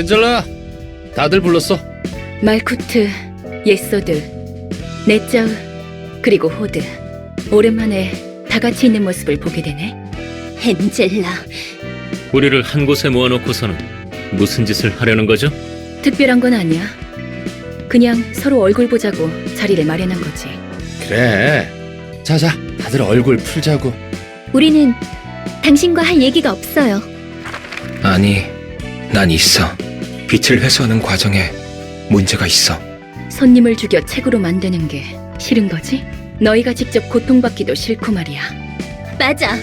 엔젤라. 다들 불렀어. 말쿠트, 예소드, 넷자우, 그리고 호드. 오랜만에 다 같이 있는 모습을 보게 되네. 엔젤라, 우리를 한 곳에 모아놓고서는 무슨 짓을 하려는 거죠? 특별한 건 아니야. 그냥 서로 얼굴 보자고 자리를 마련한 거지. 그래. 자자, 다들 얼굴 풀자고. 우리는 당신과 할 얘기가 없어요. 아니, 난 있어. 빛을 회수하는 과정에 문제가 있어. 손님을 죽여 책으로 만드는 게 싫은 거지? 너희가 직접 고통받기도 싫고 말이야. 맞아.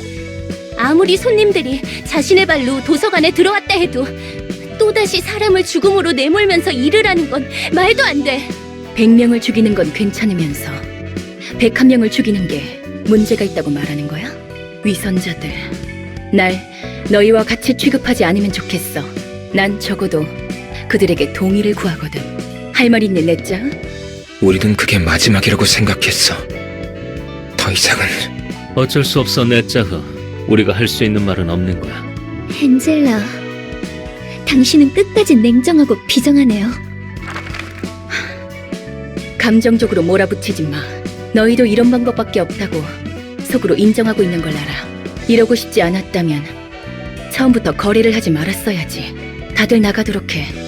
아무리 손님들이 자신의 발로 도서관에 들어왔다 해도 또다시 사람을 죽음으로 내몰면서 일을 하는 건 말도 안 돼. 100명을 죽이는 건 괜찮으면서 101명을 죽이는 게 문제가 있다고 말하는 거야? 위선자들. 날 너희와 같이 취급하지 않으면 좋겠어. 난 적어도 그들에게 동의를 구하거든. 할 말 있는 넷자? 우리는 그게 마지막이라고 생각했어. 더 이상은 어쩔 수 없어 넷자흐. 우리가 할 수 있는 말은 없는 거야. 엔젤라, 당신은 끝까지 냉정하고 비정하네요. 감정적으로 몰아붙이지 마. 너희도 이런 방법밖에 없다고 속으로 인정하고 있는 걸 알아. 이러고 싶지 않았다면 처음부터 거래를 하지 말았어야지. 다들 나가도록 해.